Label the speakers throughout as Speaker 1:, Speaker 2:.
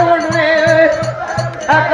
Speaker 1: வந்து அக்க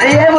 Speaker 1: Rilievo